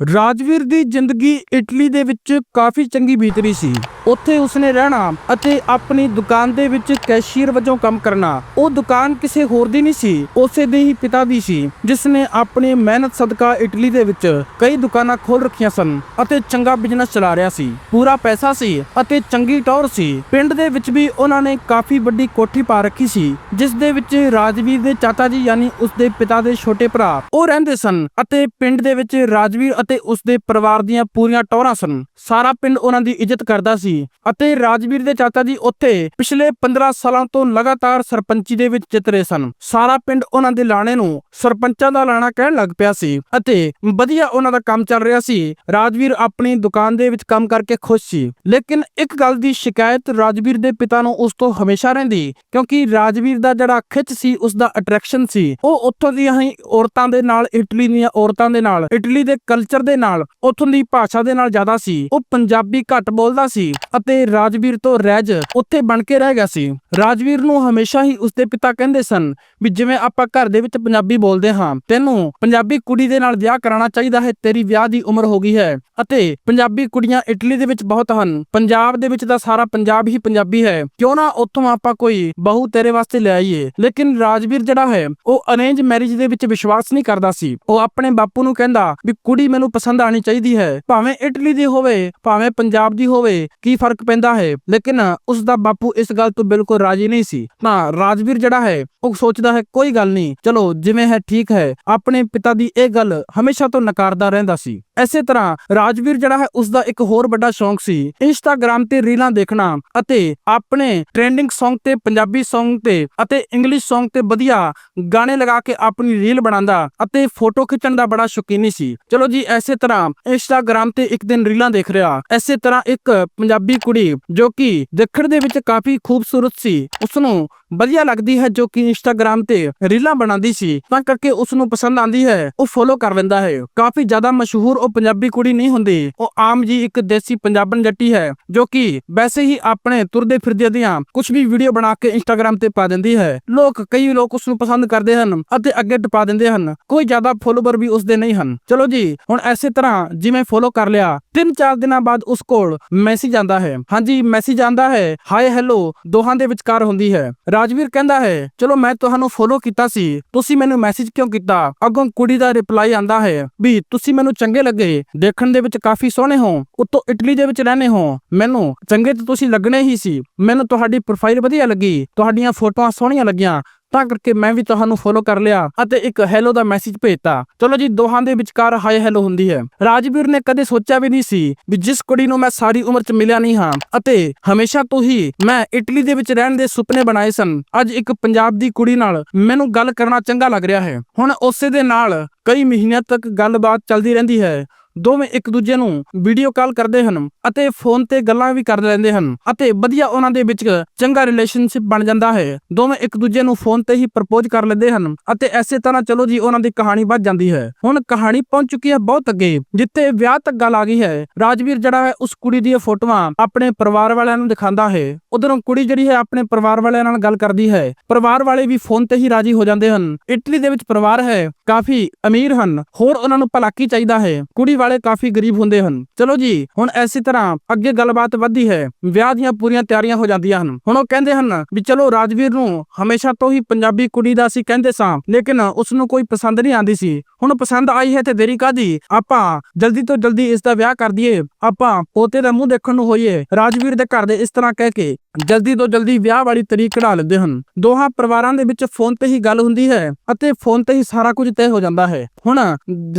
ਰਾਜਵੀਰ ਦੀ ਜ਼ਿੰਦਗੀ ਇਟਲੀ ਦੇ ਵਿੱਚ ਕਾਫੀ ਚੰਗੀ ਬੀਤ ਰਹੀ ਸੀ। ਉੱਥੇ ਉਸਨੇ ਰਹਿਣਾ ਅਤੇ ਆਪਣੀ ਦੁਕਾਨ ਦੇ ਵਿੱਚ ਕੈਸ਼ੀਅਰ ਵਜੋਂ ਕੰਮ ਕਰਨਾ, ਉਹ ਦੁਕਾਨ ਕਿਸੇ ਹੋਰ ਦੀ ਨਹੀਂ ਸੀ, ਉਸੇ ਦੇ ਹੀ ਪਿਤਾ ਦੀ ਸੀ ਜਿਸ ਨੇ ਆਪਣੀ ਮਿਹਨਤ ਸਦਕਾ ਇਟਲੀ ਦੇ ਵਿੱਚ ਕਈ ਦੁਕਾਨਾਂ ਖੋਲ ਰੱਖੀਆਂ ਸਨ ਅਤੇ ਚੰਗਾ ਬਿਜ਼ਨਸ ਚਲਾ ਰਿਹਾ ਸੀ। ਪੂਰਾ ਪੈਸਾ ਸੀ ਅਤੇ ਚੰਗੀ ਟੌਰ ਸੀ। ਪਿੰਡ ਦੇ ਵਿੱਚ ਵੀ ਉਹਨਾਂ ਨੇ ਕਾਫੀ ਵੱਡੀ ਕੋਠੀ ਪਾ ਰੱਖੀ ਸੀ, ਜਿਸ ਦੇ ਵਿੱਚ ਰਾਜਵੀਰ ਦੇ ਚਾਚਾ ਜੀ ਯਾਨੀ ਉਸਦੇ ਪਿਤਾ ਦੇ ਛੋਟੇ ਭਰਾ ਉਹ ਰਹਿੰਦੇ ਸਨ ਅਤੇ ਪਿੰਡ ਦੇ ਵਿੱਚ ਰਾਜਵੀਰ ਅਤੇ ਉਸਦੇ ਪਰਿਵਾਰ ਦੀਆਂ ਪੂਰੀਆਂ ਟੌਰਾਂ ਸਨ। ਸਾਰਾ ਪਿੰਡ ਉਹਨਾਂ ਦੀ ਇੱਜ਼ਤ ਕਰਦਾ ਸੀ ਅਤੇ ਰਾਜਵੀਰ ਦੇ ਚਾਚਾ ਜੀ ਉੱਥੇ ਪਿਛਲੇ 15 ਸਾਲਾਂ ਤੋਂ ਲਗਾਤਾਰ ਸਰਪੰਚੀ ਦੇ ਵਿੱਚ ਜਿੱਤ ਰਹੇ ਸਨ। ਸਾਰਾ ਪਿੰਡ ਉਹਨਾਂ ਦੇ ਲਾਣੇ ਨੂੰ ਸਰਪੰਚਾਂ ਦਾ ਲਾਣਾ ਕਹਿਣ ਲੱਗ ਪਿਆ ਸੀ ਅਤੇ ਵਧੀਆ ਉਹਨਾਂ ਦਾ ਕੰਮ ਚੱਲ ਰਿਹਾ ਸੀ। ਰਾਜਵੀਰ ਆਪਣੀ ਦੁਕਾਨ ਦੇ ਵਿੱਚ ਕੰਮ ਕਰਕੇ ਖੁਸ਼ ਸੀ। ਲੇਕਿਨ ਇੱਕ ਗੱਲ ਦੀ ਸ਼ਿਕਾਇਤ ਰਾਜਵੀਰ ਦੇ ਪਿਤਾ ਨੂੰ ਉਸ ਤੋਂ ਹਮੇਸ਼ਾ ਰਹਿੰਦੀ, ਕਿਉਂਕਿ ਰਾਜਵੀਰ ਦਾ ਜਿਹੜਾ ਖਿੱਚ ਸੀ, ਉਸ ਦਾ ਅਟਰੈਕਸ਼ਨ ਸੀ। ਉਹ ਉੱਥੋਂ ਦੀਆਂ ਹੀ ਔਰਤਾਂ ਦੇ ਨਾਲ, ਇਟਲੀ ਦੀਆਂ ਔਰਤਾਂ ਦੇ ਨਾਲ, ਇਟਲੀ ਦੇ ਕਲਚਰ ਦੇ ਨਾਲ, ਉੱਥੋਂ ਦੀ ਭਾਸ਼ਾ ਦੇ ਨਾਲ ਜ਼ਿਆਦਾ ਸੀ। ਉਹ ਪੰਜਾਬੀ ਘੱਟ ਬੋਲਦਾ ਸੀ ਅਤੇ ਰਾਜਵੀਰ ਤੋਂ ਰਹਿਜ ਉੱਥੇ ਬਣ ਕੇ ਰਹਿ ਗਿਆ ਸੀ। ਰਾਜਵੀਰ ਨੂੰ ਹਮੇਸ਼ਾ ਹੀ ਉਸਦੇ ਪਿਤਾ ਕਹਿੰਦੇ ਸਨ ਵੀ ਜਿਵੇਂ ਆਪਾਂ ਘਰ ਦੇ ਵਿੱਚ ਪੰਜਾਬੀ ਬੋਲਦੇ ਹਾਂ, ਤੈਨੂੰ ਪੰਜਾਬੀ ਕੁੜੀ ਦੇ ਨਾਲ ਵਿਆਹ ਕਰਾਉਣਾ ਚਾਹੀਦਾ ਹੈ, ਤੇਰੀ ਵਿਆਹ ਦੀ ਉਮਰ ਹੋ ਗਈ ਹੈ। ਅਤੇ ਪੰਜਾਬੀ ਕੁੜੀਆਂ ਇਟਲੀ ਦੇ ਵਿੱਚ ਬਹੁਤ ਹਨ। ਪੰਜਾਬ ਦੇ ਵਿੱਚ ਤਾਂ ਸਾਰਾ ਪੰਜਾਬ ਹੀ ਪੰਜਾਬੀ ਹੈ। ਕਿਉਂ ਨਾ ਉੱਥੋਂ ਆਪਾਂ ਕੋਈ ਬਹੂ ਤੇਰੇ ਵਾਸਤੇ ਲੈ ਆਈਏ। ਲੇਕਿਨ ਰਾਜਵੀਰ ਜਿਹੜਾ ਹੈ, ਉਹ ਅਰੇਂਜ ਮੈਰਿਜ ਦੇ ਵਿੱਚ ਵਿਸ਼ਵਾਸ ਨਹੀਂ ਕਰਦਾ ਸੀ। ਉਹ ਆਪਣੇ ਬਾਪੂ ਨੂੰ ਕਹਿੰਦਾ ਵੀ ਕੁੜੀ ਮੈਨੂੰ ਪਸੰਦ ਆਣੀ ਚਾਹੀਦੀ ਹੈ। ਭਾਵੇਂ ਇਟਲੀ ਦੀ ਹੋਵੇ, ਭਾਵੇਂ ਪੰਜਾਬ ਦੀ ਹੋਵੇ, ਕੀ ਫ਼ਰਕ ਪੈਂਦਾ ਹੈ? ਲੇਕਿਨ ਉਸ ਦਾ ਬਾਪੂ ਇਸ ਗੱਲ ਤੋਂ ਬਿਲਕੁਲ ਰਾਜੀ ਨਹੀਂ ਸੀ। ਤਾਂ ਰਾਜਵੀਰ ਜਿਹੜਾ ਹੈ, ਉਹ ਸੋਚਦਾ ਹੈ, ਕੋਈ ਗੱਲ ਨਹੀਂ, ਚਲੋ, ਜਿਵੇਂ ਹੈ, ਠੀਕ ਹੈ। ਆਪਣੇ ਪਿਤਾ ਦੀ ਇਹ ਗੱਲ ਹਮੇਸ਼ਾ ਤੋਂ ਨਕਾਰਦਾ ਰਹਿੰਦਾ ਸੀ। ਐਸੇ ਤਰ੍ਹਾਂ ਰਾਜਵੀਰ ਜਿਹੜਾ ਹੈ, ਉਸ ਦਾ ਇੱਕ ਹੋਰ ਵੱਡਾ ਸ਼ੌਂਕ ਸੀ ਇੰਸਟਾਗ੍ਰam ਤੇ ਰੀਲਾਂ ਦੇਖਣਾ ਅਤੇ ਆਪਣੇ ਟ੍ਰੈਂਡਿੰਗ Song ਤੇ, ਪੰਜਾਬੀ Song ਤੇ ਅਤੇ ਇੰਗਲਿਸ਼ Song ਤੇ ਵਧੀਆ ਗਾਣੇ ਲਗਾ ਕੇ ਆਪਣੀ ਰੀਲ ਬਣਾਉਂਦਾ ਅਤੇ ਫੋਟੋ ਖਿੱਚਣ ਦਾ ਬੜਾ ਸ਼ੌਕੀਨੀ ਸੀ। ਚਲੋ ਜੀ ਐਸੇ ਤਰ੍ਹਾਂ ਇੰਸਟਾਗ੍ਰam ਤੇ ਇੱਕ ਦਿਨ ਰੀਲਾਂ ਦੇਖ ਰਿਹਾ। ਐਸੇ ਤਰ੍ਹਾਂ ਇੱਕ ਪੰਜਾਬੀ ਕੁੜੀ ਜੋ ਕਿ ਦੇਖਣ ਦੇ ਵਿੱਚ ਕਾਫੀ ਖੂਬਸੂਰਤ ਸੀ ਉਸ ਨੂੰ ਵਧੀਆ ਲੱਗਦੀ ਹੈ ਜੋ ਕਿ ਇੰਸਟਾਗ੍ਰam ਤੇ ਰੀਲਾਂ ਬਣਾਉਂਦੀ ਸੀ, ਤਾਂ ਕਰਕੇ ਉਸ ਨੂੰ ਪਸੰਦ ਆਂਦੀ ਹੈ। ਉਹ ਫੋਲੋ ਕਰ ਲੈਂਦਾ ਹੈ। ਕਾਫੀ ਜ਼ਿਆਦਾ ਮਸ਼ਹੂਰ ਉਹ ਪੰਜਾਬੀ ਕੁੜੀ ਨਹੀਂ ਹੁੰਦੀ, ਉਹ ਆਮ ਜੀ ਇੱਕ ਦੇਸੀ ਪੰਜਾਬਣ ਜੱਟੀ ਹੈ, ਜੋ ਕਿ ਵੈਸੇ ਹੀ ਆਪਣੇ ਤੁਰਦੇ ਫਿਰਦੇ ਦੀਆਂ ਕੁਝ ਵੀ ਵੀਡੀਓ ਬਣਾ ਕੇ ਇੰਸਟਾਗ੍ਰam ਤੇ ਪਾ ਦਿੰਦੀ ਹੈ। ਲੋਕ, ਕਈ ਲੋਕ ਉਸ ਨੂੰ ਪਸੰਦ ਕਰਦੇ ਹਨ ਅਤੇ ਅੱਗੇ ਟਪਾ ਦਿੰਦੇ ਹਨ। ਕੋਈ ਜ਼ਿਆਦਾ ਫੋਲੋਵਰ ਵੀ ਉਸ ਦੇ ਨਹੀਂ ਹਨ। ਚਲੋ ਜੀ, ਹੁਣ ਐਸੇ ਤਰ੍ਹਾਂ ਜਿਵੇਂ ਫੋਲੋ ਕਰ ਲਿਆ, ਤਿੰਨ ਚਾਰ ਦਿਨਾਂ ਬਾਅਦ ਉਸ ਕੋਲ ਮੈਸੇਜ ਆਂਦਾ ਹੈ। ਹਾਂਜੀ ਮੈਸੇਜ ਆਂਦਾ ਹੈ ਹਾਏ ਹੈਲੋ ਦੋਹਾਂ ਦੇ ਵਿਚਕਾਰ ਹੁੰਦੀ ਹੈ। ਰਾਜਵੀਰ ਕਹਿੰਦਾ ਹੈ, ਚਲੋ ਮੈਂ ਤੁਹਾਨੂੰ ਫੋਲੋ ਕੀਤਾ ਸੀ, ਤੁਸੀਂ ਮੈਨੂੰ ਮੈਸੇਜ ਕਿਉਂ ਕੀਤਾ? ਅੱਗੋਂ ਕੁੜੀ ਦਾ ਰਿਪਲਾਈ ਆਂਦਾ ਹੈ ਵੀ ਤੁਸੀਂ ਮੈਨੂੰ ਚੰਗੇ ਲੱਗੇ, ਦੇਖਣ ਦੇ ਵਿੱਚ ਕਾਫੀ ਸੋਹਣੇ ਹੋ, ਉੱਤੋਂ ਇਟਲੀ ਦੇ ਵਿੱਚ ਰਹਿੰਦੇ ਹੋ, ਮੈਨੂੰ ਚੰਗੇ ਤਾਂ ਤੁਸੀਂ ਲੱਗਣੇ ਹੀ ਸੀ, ਮੈਨੂੰ ਤੁਹਾਡੀ ਪ੍ਰੋਫਾਈਲ ਵਧੀਆ ਲੱਗੀ, ਤੁਹਾਡੀਆਂ ਫੋਟੋਆਂ ਸੋਹਣੀਆਂ ਲੱਗੀਆਂ ਤਾਂ ਕਰਕੇ ਮੈਂ ਵੀ ਤੁਹਾਨੂੰ ਫੋਲੋ ਕਰ ਲਿਆ ਅਤੇ ਇੱਕ ਹੈਲੋ ਦਾ ਮੈਸੇਜ ਭੇਜਤਾ। ਚਲੋ ਜੀ, ਦੋਹਾਂ ਦੇ ਵਿਚਕਾਰ ਹਾਈ ਹੈਲੋ ਹੁੰਦੀ ਹੈ। ਰਾਜਵੀਰ ਨੇ ਕਦੇ ਸੋਚਿਆ ਵੀ ਨਹੀਂ ਸੀ ਵੀ ਜਿਸ ਕੁੜੀ ਨੂੰ ਮੈਂ ਸਾਰੀ ਉਮਰ 'ਚ ਮਿਲਿਆ ਨਹੀਂ ਹਾਂ ਅਤੇ ਹਮੇਸ਼ਾ ਤੋਂ ਹੀ ਮੈਂ ਇਟਲੀ ਦੇ ਵਿੱਚ ਰਹਿਣ ਦੇ ਸੁਪਨੇ ਬਣਾਏ ਸਨ। ਅੱਜ ਇੱਕ ਪੰਜਾਬ ਦੀ ਕੁੜੀ ਨਾਲ ਮੈਨੂੰ ਗੱਲ ਕਰਨਾ ਚੰਗਾ ਲੱਗ ਰਿਹਾ ਹੈ। ਹੁਣ ਉਸੇ ਦੇ ਨਾਲ ਕਈ ਮਹੀਨਿਆਂ ਤੱਕ ਗੱਲਬਾਤ ਚੱਲਦੀ ਰਹਿੰਦੀ ਹੈ। ਦੋਵੇਂ ਇੱਕ ਦੂਜੇ ਨੂੰ ਵੀਡੀਓ ਕਾਲ ਕਰਦੇ ਹਨ ਅਤੇ ਫੋਨ ਤੇ ਗੱਲਾਂ ਵੀ ਕਰ ਲੈਂਦੇ ਹਨ ਅਤੇ ਵਧੀਆ ਉਹਨਾਂ ਦੇ ਵਿੱਚ ਚੰਗਾ ਰਿਲੇਸ਼ਨਸ਼ਿਪ ਬਣ ਜਾਂਦਾ ਹੈ। ਦੋਵੇਂ ਇੱਕ ਦੂਜੇ ਨੂੰ ਫੋਨ ਤੇ ਹੀ ਪ੍ਰਪੋਜ਼ ਕਰ ਲੈਂਦੇ ਹਨ ਅਤੇ ਐਸੇ ਤਰ੍ਹਾਂ ਚਲੋ ਜੀ ਉਹਨਾਂ ਦੀ ਕਹਾਣੀ ਵੱਧ ਜਾਂਦੀ ਹੈ। ਹੁਣ ਕਹਾਣੀ ਪਹੁੰਚ ਚੁੱਕੀ ਹੈ ਬਹੁਤ ਅੱਗੇ, ਜਿੱਥੇ ਵਿਆਹ ਤੱਕ ਗੱਲ ਆ ਗਈ ਹੈ। ਰਾਜਵੀਰ ਜਿਹੜਾ ਹੈ ਉਸ ਕੁੜੀ ਦੀਆਂ ਫੋਟੋਆਂ ਆਪਣੇ ਪਰਿਵਾਰ ਵਾਲਿਆਂ ਨੂੰ ਦਿਖਾਉਂਦਾ ਹੈ। ਉਧਰੋਂ ਕੁੜੀ ਜਿਹੜੀ ਹੈ ਆਪਣੇ ਪਰਿਵਾਰ ਵਾਲਿਆਂ ਨਾਲ ਗੱਲ ਕਰਦੀ ਹੈ। ਪਰਿਵਾਰ ਵਾਲੇ ਵੀ ਫੋਨ ਤੇ ਹੀ ਰਾਜੀ ਹੋ ਜਾਂਦੇ ਹਨ। ਇਟਲੀ ਦੇ ਵਿੱਚ ਪਰਿਵਾਰ ਹੈ, ਕਾਫੀ ਅਮੀਰ ਹਨ। ਹੋਰ ਉਹਨਾਂ ਨੂੰ ਭਲਾਕੀ ਚਾਹੀਦਾ ਹੈ। ਕੁੜੀ ਵਾਲੇ ਕਾਫੀ ਗਰੀਬ ਹੁੰਦੇ ਹਨ। ਚਲੋ ਜੀ, ਹੁਣ ਐਸੀ ਤਰ੍ਹਾਂ ਅੱਗੇ ਗੱਲਬਾਤ ਵੱਧਦੀ ਹੈ। ਵਿਆਹ ਦੀਆਂ ਪੂਰੀਆਂ ਤਿਆਰੀਆਂ ਹੋ ਜਾਂਦੀਆਂ ਹਨ। ਹੁਣ ਉਹ ਕਹਿੰਦੇ ਹਨ ਵੀ ਚਲੋ ਰਾਜਵੀਰ ਨੂੰ ਹਮੇਸ਼ਾ ਤੋਂ ਹੀ ਪੰਜਾਬੀ ਕੁੜੀ ਦਾ ਅਸੀਂ ਕਹਿੰਦੇ ਸਾਂ, ਲੇਕਿਨ ਉਸ ਨੂੰ ਕੋਈ ਪਸੰਦ ਨਹੀਂ ਆਂਦੀ ਸੀ। ਹੁਣ ਪਸੰਦ ਆਈ ਹੈ ਤੇ ਦੇਰੀ ਕਾਦੀ ਆਪਾਂ ਜਲਦੀ ਤੋਂ ਜਲਦੀ ਇਸ ਦਾ ਵਿਆਹ ਕਰ ਦਈਏ। ਆਪਾਂ ਪੋਤੇ ਦਾ ਮੂੰਹ ਦੇਖਣ ਨੂੰ ਹੋਈਏ। ਰਾਜਵੀਰ ਦੇ ਘਰ ਦੇ ਇਸ ਤਰ੍ਹਾਂ ਕਹਿ ਕੇ ਜਲਦੀ ਤੋਂ ਜਲਦੀ ਵਿਆਹ ਵਾਲੀ ਤਰੀਕ ਕਢਾ ਲੈਂਦੇ ਹਨ। ਦੋਹਾਂ ਪਰਿਵਾਰਾਂ ਦੇ ਵਿੱਚ ਫੋਨ ਤੇ ਹੀ ਗੱਲ ਹੁੰਦੀ ਹੈ ਅਤੇ ਫੋਨ ਤੇ ਹੀ ਸਾਰਾ ਕੁਝ ਤੈਅ ਹੋ ਜਾਂਦਾ ਹੈ। ਹੁਣ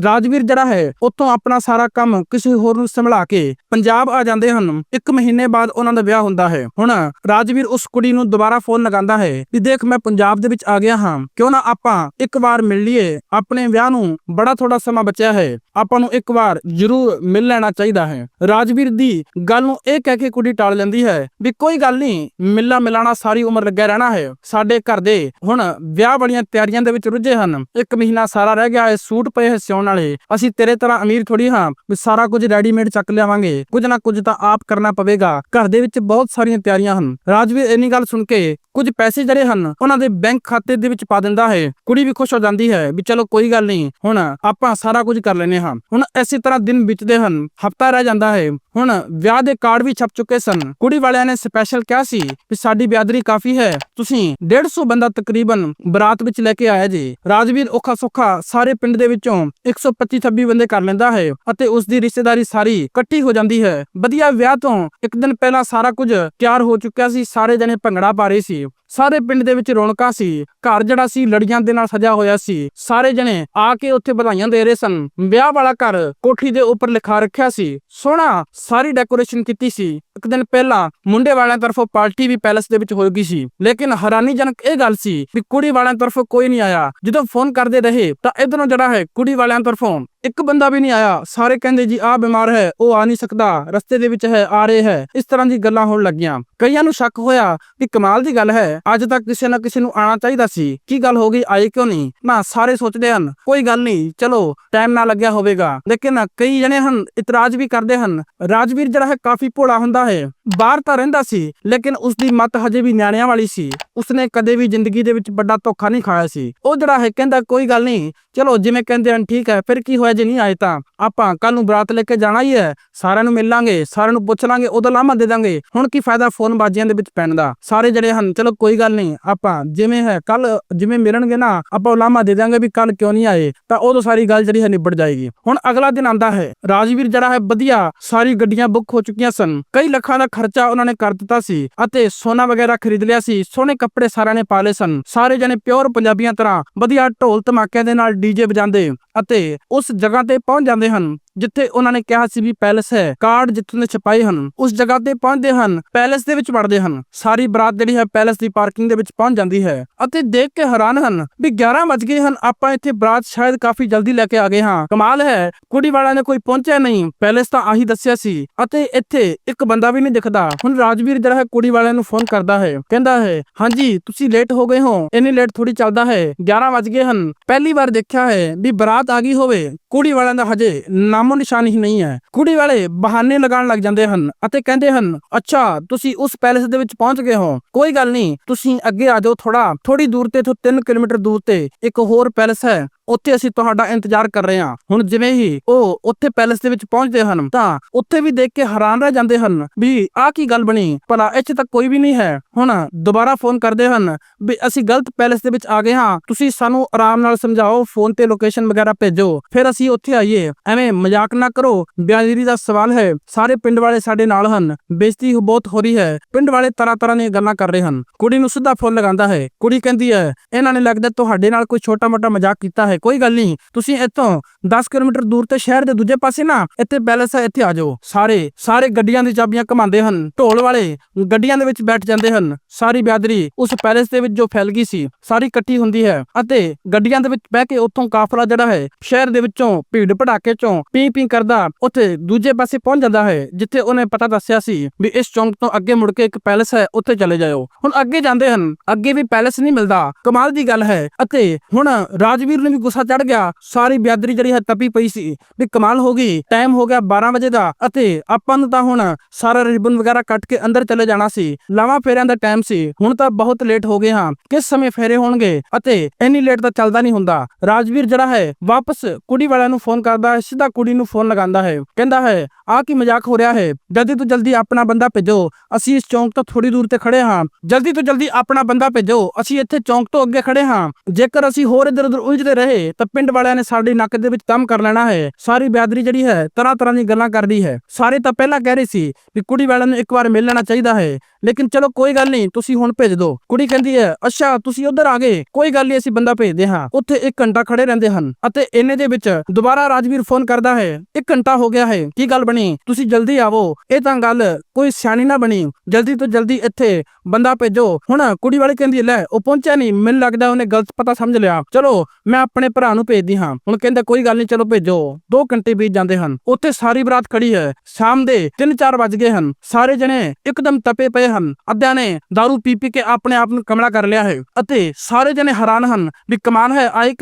ਰਾਜਵੀਰ ਜਿਹੜਾ ਹੈ, ਉੱਥੋਂ ਆਪਣਾ ਸਾਰਾ ਕੰਮ ਕਿਸੇ ਹੋਰ ਨੂੰ ਸੰਭਲਾ ਕੇ ਪੰਜਾਬ ਆ ਜਾਂਦੇ ਹਨ। ਇੱਕ ਮਹੀਨੇ ਬਾਅਦ ਉਹਨਾਂ ਦਾ ਵਿਆਹ ਹੁੰਦਾ ਹੈ। ਹੁਣ ਰਾਜਵੀਰ ਉਸ ਕੁੜੀ ਨੂੰ ਦੁਬਾਰਾ ਫੋਨ ਲਗਾਉਂਦਾ ਹੈ ਵੀ ਦੇਖ ਮੈਂ ਪੰਜਾਬ ਦੇ ਵਿੱਚ ਆ ਗਿਆ ਹਾਂ। ਕਿਉਂ ਨਾ ਆਪਾਂ ਇੱਕ ਵਾਰ ਮਿਲ ਲਈਏ। ਆਪਣੇ ਵਿਆਹ ਨੂੰ ਬੜਾ ਥੋੜਾ ਸਮਾਂ ਬਚਿਆ ਹੈ। ਆਪਾਂ ਨੂੰ ਇੱਕ ਵਾਰ ਜ਼ਰੂਰ ਮਿਲ ਲੈਣਾ ਚਾਹੀਦਾ ਹੈ। ਰਾਜਵੀਰ ਦੀ ਗੱਲ ਨੂੰ ਇਹ ਕਹਿ ਕੇ ਕੁੜੀ ਟਾਲ ਲੈਂਦੀ ਹੈ ਵੀ ਕੋਈ ਗੱਲ ਨਹੀਂ ਨਹੀਂ ਮਿਲਣਾ ਮਿਲਾਣਾ ਸਾਰੀ ਉਮਰ ਲੱਗਿਆ ਰਹਿਣਾ ਹੈ। ਸਾਡੇ ਘਰ ਦੇ ਹੁਣ ਵਿਆਹ ਵਾਲੀਆਂ ਤਿਆਰੀਆਂ ਦੇ ਵਿੱਚ ਰੁੱਝੇ ਹਨ। ਇੱਕ ਮਹੀਨਾ ਸਾਰਾ ਰਹਿ ਗਿਆ ਹੈ, ਸੂਟ ਪਏ ਹੈ ਸਿਉਣ ਵਾਲੇ। ਅਸੀਂ ਤੇਰੇ ਤਰ੍ਹਾਂ ਅਮੀਰ ਥੋੜੀ ਹਾਂ ਵੀ ਸਾਰਾ ਕੁਝ ਰੈਡੀਮੇਡ ਚੱਕ ਲਿਆਵਾਂਗੇ। ਕੁਝ ਨਾ ਕੁਝ ਤਾਂ ਆਪ ਕਰਨਾ ਪਵੇਗਾ। ਘਰ ਦੇ ਵਿੱਚ ਬਹੁਤ ਸਾਰੀਆਂ ਤਿਆਰੀਆਂ ਹਨ। ਰਾਜਵੀਰ ਇੰਨੀ ਗੱਲ ਸੁਣ ਕੇ ਕੁਝ ਪੈਸੇ ਜਿਹੜੇ ਹਨ, ਉਹਨਾਂ ਦੇ ਬੈਂਕ ਖਾਤੇ ਦੇ ਵਿੱਚ ਪਾ ਦਿੰਦਾ ਹੈ। ਕੁੜੀ ਵੀ ਖੁਸ਼ ਹੋ ਜਾਂਦੀ ਹੈ ਵੀ ਚਲੋ ਕੋਈ ਗੱਲ ਨਹੀਂ, ਹੁਣ ਆਪਾਂ ਸਾਰਾ ਕੁਝ ਕਰ ਲੈਨੇ ਹਾਂ। ਹੁਣ ਐਸੀ ਤਰ੍ਹਾਂ ਦਿਨ ਬੀਤਦੇ ਹਨ, ਹਫਤਾ ਰਹਿ ਜਾਂਦਾ ਹੈ। ਹੁਣ ਵਿਆਹ ਦੇ ਕਾਰਡ ਵੀ ਛਪ ਚੁੱਕੇ ਸਨ। ਕੁੜੀ ਵਾਲਿਆਂ ਨੇ ਸਪੈਸ਼ਲ ਕਿਹਾ ਸੀ ਵੀ ਸਾਡੀ ਬਿਆਦਰੀ ਕਾਫੀ ਹੈ। ਤੁਸੀਂ 150 ਬੰਦਾ ਤਕਰੀਬਨ ਬਰਾਤ ਵਿੱਚ ਲੈ ਕੇ ਆਇਆ ਜੀ। ਰਾਜਵੀਰ ਔਖਾ ਸੁੱਖਾ ਸਾਰੇ ਪਿੰਡ ਦੇ ਵਿੱਚੋਂ 125 26 ਬੰਦੇ ਕਰ ਲੈਂਦਾ ਹੈ ਅਤੇ ਉਸ ਦੀ ਰਿਸ਼ਤੇਦਾਰੀ ਸਾਰੀ ਇਕੱਠੀ ਹੋ ਜਾਂਦੀ ਹੈ। ਵਧੀਆ ਵਿਆਹ ਤੋਂ ਇੱਕ ਦਿਨ ਪਹਿਲਾਂ ਸਾਰਾ ਕੁਝ ਤਿਆਰ ਹੋ ਚੁੱਕਿਆ ਸੀ। ਸਾਰੇ ਜਣੇ ਭੰਗੜਾ ਪਾ ਰਹੇ ਸੀ। ਸਾਰੇ ਪਿੰਡ ਦੇ ਵਿੱਚ ਰੌਣਕਾਂ ਸੀ। ਘਰ ਜਿਹੜਾ ਸੀ, ਲੜੀਆਂ ਦੇ ਨਾਲ ਸਜਾ ਹੋਇਆ ਸੀ। ਸਾਰੇ ਜਣੇ ਆ ਕੇ ਉੱਥੇ ਵਧਾਈਆਂ ਦੇ ਰਹੇ ਸਨ। ਵਿਆਹ ਵਾਲਾ ਘਰ ਕੋਠੀ ਦੇ ਉੱਪਰ ਲਿਖਾ ਰੱਖਿਆ ਸੀ। ਸੋਹਣਾ ਸਾਰੀ ਡੈਕੋਰੇਸ਼ਨ ਕੀਤੀ ਸੀ। ਇੱਕ ਦਿਨ ਪਹਿਲਾਂ ਮੁੰਡੇ ਵਾਲਿਆਂ ਤਰਫੋਂ ਪਾਰਟੀ ਵੀ ਪੈਲਸ ਦੇ ਵਿੱਚ ਹੋ ਗਈ ਸੀ। ਲੇਕਿਨ ਹੈਰਾਨੀਜਨਕ ਇਹ ਗੱਲ ਸੀ ਕਿ ਕੁੜੀ ਵਾਲਿਆਂ ਤਰਫੋਂ ਕੋਈ ਨਹੀਂ ਆਇਆ। ਜਦੋਂ ਫੋਨ ਕਰਦੇ ਰਹੇ ਤਾਂ ਇਧਰੋਂ ਜਿਹੜਾ ਹੈ ਕੁੜੀ ਵਾਲਿਆਂ ਤਰਫੋਂ ਇੱਕ ਬੰਦਾ ਵੀ ਨਹੀਂ ਆਇਆ। ਸਾਰੇ ਕਹਿੰਦੇ ਜੀ ਆ ਬਿਮਾਰ ਹੈ, ਉਹ ਆ ਨਹੀਂ ਸਕਦਾ। ਰਸਤੇ ਦੇ ਵਿੱਚ ਹੈ, ਆ ਰਹੇ ਹੈ। ਇਸ ਤਰ੍ਹਾਂ ਦੀ ਗੱਲਾਂ ਹੋਣ ਲੱਗੀਆਂ। ਕਈਆਂ ਨੂੰ ਸ਼ੱਕ ਹੋਇਆ ਕਿ ਕਮਾਲ ਦੀ ਗੱਲ ਹੈ, ਅੱਜ ਤੱਕ ਕਿਸੇ ਨਾ ਕਿਸੇ ਨੂੰ ਆਣਾ ਚਾਹੀਦਾ ਸੀ। ਕੀ ਗੱਲ ਹੋ ਗਈ ਆਏ ਕਿਉਂ ਨਹੀਂ? ਨਾ, ਸਾਰੇ ਸੋਚਦੇ ਹਨ, ਕੋਈ ਗੱਲ ਨਹੀਂ, ਚਲੋ ਟਾਈਮ ਨਾ ਲੱਗਿਆ ਹੋਵੇਗਾ। ਲੇਕਿਨ ਕਈ ਜਣੇ ਹਨ, ਇਤਰਾਜ਼ ਵੀ ਕਰਦੇ ਹਨ। ਰਾਜਵੀਰ ਜਿਹੜਾ ਹੈ, ਕਾਫੀ ਭੋਲਾ ਹੁੰਦਾ ਹੈ। ਬਾਹਰ ਤਾਂ ਰਹਿੰਦਾ ਸੀ, ਲੇਕਿਨ ਉਸ ਦੀ ਮੱਤ ਹਜੇ ਵੀ ਨਿਆਣਿਆਂ ਵਾਲੀ ਸੀ। ਉਸਨੇ ਕਦੇ ਵੀ ਜ਼ਿੰਦਗੀ ਦੇ ਵਿੱਚ ਵੱਡਾ ਧੋਖਾ ਨਹੀਂ ਖਾਇਆ ਸੀ। ਉਹ ਜਿਹੜਾ ਹੈ, ਕਹਿੰਦਾ, ਕੋਈ ਗੱਲ ਨਹੀਂ, ਚਲੋ, ਜਿਵੇਂ ਕਹਿੰਦੇ ਹਨ, ਠੀਕ ਹੈ, ਫਿਰ ਕੀ ਹੋਇਆ ਜੇ ਨਹੀਂ ਆਏ ਤਾਂ ਆਪਾਂ ਕੱਲ ਨੂੰ ਬਰਾਤ ਲੈ ਕੇ ਜਾਣਾ ਹੀ ਹੈ। ਸਾਰਿਆਂ ਨੂੰ ਮਿਲ ਲਾਂਗੇ ਸਾਰਿਆਂ ਨੂੰ ਪੁੱਛ ਲਾਂਗੇ ਉਦੋਂ ਲਾਮਾ ਦੇ ਦਾਂਗੇ। ਹੁਣ ਕੀ ਫਾਇਦਾ ਫੋਨ ਬਾਜੀਆਂ ਦੇ ਵਿੱਚ ਪੈਣ ਦਾ? ਸਾਰੇ ਜਿਹੜੇ ਹਨ, ਚਲੋ ਕੋਈ ਗੱਲ ਨਹੀਂ, ਆਪਾਂ ਜਿਵੇਂ ਹੈ ਕੱਲ ਜਿਵੇਂ ਮਿਲਣਗੇ ਨਾ, ਆਪਾਂ ਲਾਮਾ ਦੇ ਦਾਂਗੇ ਵੀ ਕੱਲ ਕਿਉਂ ਨਹੀਂ ਆਏ, ਤਾਂ ਉਦੋਂ ਸਾਰੀ ਗੱਲ ਜਿਹੜੀ ਹੈ ਨਿਬੜ ਜਾਏਗੀ। ਹੁਣ ਅਗਲਾ ਦਿਨ ਆਂਦਾ ਹੈ। ਰਾਜਵੀਰ ਜਿਹੜਾ ਹੈ ਵਧੀਆ, ਸਾਰੀ ਗੱਡੀਆਂ ਬੁੱਕ ਹੋ ਚੁੱਕੀਆਂ ਸਨ। ਕਈ ਲੱਖਾਂ ਦਾ ਖਰਚਾ ਉਹਨਾਂ ਨੇ ਕਰ ਦਿੱਤਾ ਸੀ ਅਤੇ ਸੋਨਾ ਵਗੈਰਾ ਖਰੀਦ ਲਿਆ ਸੀ, ਸੋਹਣੇ ਕੱਪੜੇ ਸਾਰਿਆਂ ਨੇ ਪਾ ਲਏ ਸਨ। ਸਾਰੇ ਜਣੇ ਪਿਓਰ ਪੰਜਾਬੀਆਂ ਤਰ੍ਹਾਂ ਵਧੀਆ ਢੋਲ ਧਮਾਕਿਆਂ ਦੇ ਨਾਲ ਡੀਜੇ ਵਜਾਉਂਦੇ ਅਤੇ ਉਸ ਜਗ੍ਹਾ ਤੇ ਪਹੁੰਚ ਜਾਂਦੇ ਹਨ। ਜਿੱਥੇ ਉਹਨਾਂ ਨੇ ਕਿਹਾ ਸੀ ਵੀ ਪੈਲਸ ਹੈ, ਕਾਰਡ ਜਿੱਥੋਂ ਦੇ ਛਪਾਏ ਹਨ, ਉਸ ਜਗ੍ਹਾ ਤੇ ਪਹੁੰਚਦੇ ਹਨ, ਪੈਲਸ ਦੇ ਵਿੱਚ ਵੜਦੇ ਹਨ। ਸਾਰੀ ਬਰਾਤ ਜਿਹੜੀ ਹੈ ਪੈਲਸ ਦੀ ਪਾਰਕਿੰਗ ਦੇ ਵਿੱਚ ਪਹੁੰਚ ਜਾਂਦੀ ਹੈ ਅਤੇ ਦੇਖ ਕੇ ਹੈਰਾਨ ਹਨ ਵੀ 11 ਵੱਜ ਗਏ ਹਨ, ਆਪਾਂ ਇੱਥੇ ਬਰਾਤ ਸ਼ਾਇਦ ਕਾਫੀ ਜਲਦੀ ਲੈ ਕੇ ਆ ਗਏ ਹਾਂ। ਕਮਾਲ ਹੈ ਕੁੜੀ ਵਾਲਿਆਂ ਨੇ ਕੋਈ ਪਹੁੰਚਿਆ ਨਹੀਂ, ਪੈਲਸ ਤਾਂ ਆਹੀ ਦੱਸਿਆ ਸੀ ਅਤੇ ਇੱਥੇ ਇੱਕ ਬੰਦਾ ਵੀ ਨਹੀਂ ਦਿਖਦਾ। ਹੁਣ ਰਾਜਵੀਰ ਜਿਹੜਾ ਹੈ ਕੁੜੀ ਵਾਲਿਆਂ ਨੂੰ ਫੋਨ ਕਰਦਾ ਹੈ, ਕਹਿੰਦਾ ਹੈ, ਹਾਂਜੀ, ਤੁਸੀਂ ਲੇਟ ਹੋ ਗਏ ਹੋ, ਇੰਨੀ ਲੇਟ ਥੋੜੀ ਚੱਲਦਾ ਹੈ 11 ਵੱਜ ਗਏ ਹਨ। ਪਹਿਲੀ ਵਾਰ ਦੇਖਿਆ ਹੈ ਵੀ ਬਰਾਤ ਆ ਗਈ ਹੋਵੇ ਕੁੜੀ ਵਾਲਿਆਂ ਦਾ ਹਜੇ ਨਾਮ ਨਾਮੋ ਨਿਸ਼ਾਨ ਹੀ ਨਹੀਂ ਹੈ। ਕੁੜੀ ਵਾਲੇ ਬਹਾਨੇ ਲਗਾਉਣ ਲੱਗ ਜਾਂਦੇ ਹਨ ਅਤੇ ਕਹਿੰਦੇ ਹਨ, ਅੱਛਾ, ਤੁਸੀਂ ਉਸ ਪੈਲੇਸ ਦੇ ਵਿੱਚ ਪਹੁੰਚ ਗਏ ਹੋ। ਕੋਈ ਗੱਲ ਨਹੀਂ, ਤੁਸੀਂ ਅੱਗੇ ਆ ਜਾਓ ਥੋੜਾ ਥੋੜੀ ਦੂਰ ਤੇ ਤੋਂ 3 ਕਿਲੋਮੀਟਰ ਦੂਰ ਤੇ ਇੱਕ ਹੋਰ ਪੈਲੇਸ ਹੈ। ਉੱਥੇ ਅਸੀਂ ਤੁਹਾਡਾ ਇੰਤਜ਼ਾਰ ਕਰ ਰਹੇ ਹਾਂ। ਹੁਣ ਜਿਵੇਂ ਹੀ ਉਹ ਉੱਥੇ ਪੈਲੇਸ ਦੇ ਵਿੱਚ ਪਹੁੰਚਦੇ ਹਨ, ਤਾਂ ਉੱਥੇ ਵੀ ਦੇਖ ਕੇ ਹੈਰਾਨ ਰਹਿ ਜਾਂਦੇ ਹਨ ਵੀ ਆਹ ਕੀ ਗੱਲ ਬਣੀ? ਭਲਾ ਇੱਥੇ ਤੱਕ ਕੋਈ ਵੀ ਨਹੀਂ ਹੈ। ਹੁਣ ਦੁਬਾਰਾ ਫੋਨ ਕਰਦੇ ਹਨ ਵੀ ਅਸੀਂ ਗਲਤ ਪੈਲੇਸ ਦੇ ਵਿੱਚ ਆ ਗਏ ਹਾਂ। ਤੁਸੀਂ ਸਾਨੂੰ ਆਰਾਮ ਨਾਲ ਸਮਝਾਓ, ਫੋਨ ਤੇ ਲੋਕੇਸ਼ਨ ਵਗੈਰਾ ਭੇਜੋ। ਫਿਰ ਅਸੀਂ ਉੱਥੇ ਆਈਏ। ਐਵੇਂ ਮਜ਼ਾਕ ਨਾ ਕਰੋ। ਬਿਆਦਰੀ ਦਾ ਸਵਾਲ ਹੈ। ਸਾਰੇ ਪਿੰਡ ਵਾਲੇ ਸਾਡੇ ਨਾਲ ਹਨ। ਬੇਇੱਜ਼ਤੀ ਬਹੁਤ ਹੋ ਰਹੀ ਹੈ। ਪਿੰਡ ਵਾਲੇ ਤਰ੍ਹਾਂ ਤਰ੍ਹਾਂ ਦੀਆਂ ਗੱਲਾਂ ਕਰ ਰਹੇ ਹਨ। ਕੁੜੀ ਨੂੰ ਸਿੱਧਾ ਫੋਨ ਲਗਾਉਂਦਾ ਹੈ। ਕੁੜੀ ਕਹਿੰਦੀ ਹੈ, ਇਹਨਾਂ ਨੇ ਲੱਗਦਾ ਤੁਹਾਡੇ ਨਾਲ ਕੋਈ ਛੋਟਾ-ਮੋਟਾ ਮਜ਼ਾਕ ਕੀਤਾ ਹੈ। ਕੋਈ ਗੱਲ ਨਹੀਂ। ਤੁਸੀਂ ਇੱਥੋਂ 10 ਕਿਲੋਮੀਟਰ ਦੂਰ ਤੇ ਸ਼ਹਿਰ ਦੇ ਦੂਜੇ ਪਾਸੇ ਨਾ, ਇੱਥੇ ਪੈਲੇਸ ਹੈ, ਇੱਥੇ ਆ ਜਾਓ। ਸਾਰੇ ਸਾਰੇ ਗੱਡੀਆਂ ਦੀ ਚਾਬੀਆਂ ਘਮਾਉਂਦੇ ਹਨ। ਢੋਲ ਵਾਲੇ ਗੱਡੀਆਂ ਦੇ ਵਿੱਚ ਬੈਠ ਜਾਂਦੇ ਹਨ। ਸਾਰੀ ਬਿਆਦਰੀ ਉਸ ਪੈਲੇਸ ਦੇ ਵਿੱਚ ਜੋ ਫੈਲ ਗਈ ਸੀ। ਸਾਰੀ ਇਕੱਠੀ ਹੁੰਦੀ ਹੈ ਅਤੇ ਗੱਡੀਆਂ ਦੇ ਵਿੱਚ ਬਹਿ ਕੇ ਉੱਥੋਂ ਕਾਫਲਾ ਜਿਹੜਾ ਹੈ, ਸ਼ਹਿਰ ਦੇ ਵਿੱਚੋਂ ਭੀੜ ਭੜਾਕੇ ਚੋਂ ਪੀ ਪੀ ਕਰਦਾ ਉੱਥੇ ਦੂਜੇ ਪਾਸੇ ਪਹੁੰਚ ਜਾਂਦਾ ਹੈ, ਜਿੱਥੇ ਉਹਨੇ ਪਤਾ ਦੱਸਿਆ ਸੀ ਵੀ ਇਸ ਚੌਂਕ ਤੋਂ ਅੱਗੇ ਮੁੜ ਕੇ ਇੱਕ ਪੈਲੇਸ ਹੈ, ਉੱਥੇ ਚਲੇ ਜਾਇਓ। ਹੁਣ ਅੱਗੇ ਜਾਂਦੇ ਹਨ। ਅੱਗੇ ਵੀ ਪੈਲੇਸ ਨਹੀਂ ਮਿਲਦਾ। ਕਮਾਲ ਦੀ ਗੱਲ ਹੈ ਅਤੇ ਹੁਣ ਰਾਜਵੀਰ ਨੂੰ ਵੀ ਗੁੱਸਾ ਚੜ ਗਿਆ। ਸਾਰੀ ਬਿਆਦਰੀ ਜਿਹੜੀ ਹੈ ਤਪੀ ਪਈ ਸੀ ਵੀ ਕਮਾਲ ਹੋ ਗਈ ਟਾਈਮ ਹੋ ਗਿਆ 12 ਵਜੇ ਦਾ ਅਤੇ ਆਪਾਂ ਨੂੰ ਤਾਂ ਹੁਣ ਸਾਰਾ ਰਿਬਨ ਵਗੈਰਾ ਕੱਟ ਕੇ ਅੰਦਰ ਚਲੇ ਜਾਣਾ ਸੀ। ਲਾਵਾਂ ਫੇਰਿਆਂ ਦਾ ਟਾਈਮ ਸੀ। ਹੁਣ ਤਾਂ ਬਹੁਤ ਲੇਟ ਹੋ ਗਏ ਹਾਂ। ਕਿਸ ਸਮੇਂ ਫੇਰੇ ਹੋਣਗੇ? ਅਤੇ ਇੰਨੀ ਲੇਟ ਤਾਂ ਚੱਲਦਾ ਨਹੀਂ ਹੁੰਦਾ। ਰਾਜਵੀਰ ਜਿਹੜਾ ਹੈ, ਵਾਪਸ ਕੁੜੀ ਵਾਲਿਆਂ ਨੂੰ ਫੋਨ ਕਰਦਾ ਹੈ, ਸਿੱਧਾ ਕੁੜੀ ਨੂੰ ਫੋਨ ਲਗਾਉਂਦਾ ਹੈ। ਕਹਿੰਦਾ ਹੈ ਆ ਕੀ ਮਜ਼ਾਕ ਹੋ ਰਿਹਾ ਹੈ? ਜਲਦੀ ਤੋਂ ਜਲਦੀ ਆਪਣਾ ਬੰਦਾ ਭੇਜੋ। ਅਸੀਂ ਇਸ ਚੌਂਕ ਤੋਂ ਥੋੜੀ ਦੂਰ ਤੇ ਖੜੇ ਹਾਂ। ਜਲਦੀ ਤੋਂ ਜਲਦੀ ਆਪਣਾ ਬੰਦਾ ਭੇਜੋ। ਅਸੀਂ ਇੱਥੇ ਚੌਂਕ ਤੋਂ ਅੱਗੇ ਖੜੇ ਹਾਂ। ਜੇਕਰ ਅਸੀਂ ਹੋਰ ਇੱਧਰ ਉਧਰ ਉਲਝਦੇ ਰਹੇ ਤਾਂ ਪਿੰਡ ਵਾਲਿਆਂ ਨੇ ਸਾਡੀ ਨੱਕ ਦੇ ਵਿੱਚ ਕੰਮ ਕਰ ਲੈਣਾ ਹੈ। ਸਾਰੀ ਬਿਆਦਰੀ ਜਿਹੜੀ ਹੈ ਤਰ੍ਹਾਂ ਤਰ੍ਹਾਂ ਦੀ ਗੱਲਾਂ ਕਰਦੀ ਹੈ। ਸਾਰੇ ਤਾਂ ਪਹਿਲਾਂ ਕਹਿ ਰਹੇ ਸੀ ਵੀ ਕੁੜੀ ਵਾਲਿਆਂ ਨੂੰ ਇੱਕ ਵਾਰ ਮਿਲ ਲੈਣਾ ਚਾਹੀਦਾ ਹੈ। ਲੇਕਿਨ ਚਲੋ ਕੋਈ ਗੱਲ ਨਹੀਂ, ਤੁਸੀਂ ਹੁਣ ਭੇਜ ਦਿਓ। ਕੁੜੀ ਕਹਿੰਦੀ ਹੈ, ਅੱਛਾ, ਤੁਸੀਂ ਉਧਰ ਆ ਗਏ। ਕੋਈ ਗੱਲ ਨਹੀਂ, ਅਸੀਂ ਬੰਦਾ ਭੇਜਦੇ ਹਾਂ। ਉੱਥੇ 1 ਘੰਟਾ ਖੜੇ ਰਹਿੰਦੇ ਹਨ ਅਤੇ ਇੰਨੇ ਦੇ ਵਿੱਚ ਦੁਬਾਰਾ ਰਾਜਵੀਰ ਫੋਨ ਕਰਦਾ ਹੈ 1 ਘੰਟਾ ਹੋ ਗਿਆ ਹੈ। ਕੀ ਗੱਲ ਬਣੀ? ਤੁਸੀਂ ਜਲਦੀ ਆਵੋ। ਇਹ ਤਾਂ ਗੱਲ ਕੋਈ ਸਿਆਣੀ ਨਾ ਬਣੀ। ਜਲਦੀ ਤੋਂ ਜਲਦੀ ਇੱਥੇ ਬੰਦਾ ਭੇਜੋ। ਹੁਣ ਕੁੜੀ ਵਾਲੀ ਕਹਿੰਦੀ, ਲੈ, ਉਹ ਪਹੁੰਚਿਆ ਨਹੀਂ। ਮੈਨੂੰ ਲੱਗਦਾ ਉਹਨੇ ਗਲਤ ਪਤਾ ਸਮਝ ਲਿਆ। ਚਲੋ, ਮੈਂ ਆਪਣੇ ਭਰਾ ਨੂੰ ਭੇਜਦੀ ਹਾਂ। ਹੁਣ ਕਹਿੰਦਾ, ਕੋਈ ਗੱਲ ਨਹੀਂ, ਚਲੋ ਭੇਜੋ। 2 ਘੰਟੇ ਬੀਤ ਜਾਂਦੇ ਹਨ। ਉੱਥੇ ਸਾਰੀ ਬਰਾਤ ਖੜੀ ਹੈ। ਸ਼ਾਮ ਦੇ 3-4 ਵੱਜ ਗਏ ਹਨ। ਸਾਰੇ ਜਣੇ ਇੱਕਦਮ ਤਪੇ ਪਏ ਗਏ ਹਨ। ਅੱਧਿਆਂ ਨੇ दारू ਪੀ ਪੀ ਕੇ ਆਪਣੇ ਆਪ ਨੂੰ ਕਮਲਾ ਕਰ ਲਿਆ ਹੈ ਅਤੇ ਸਾਰੇ ਜਣੇ ਹੈਰਾਨ ਹਨ ਵੀ ਕਮਾਨ ਹੈ, ਆਏ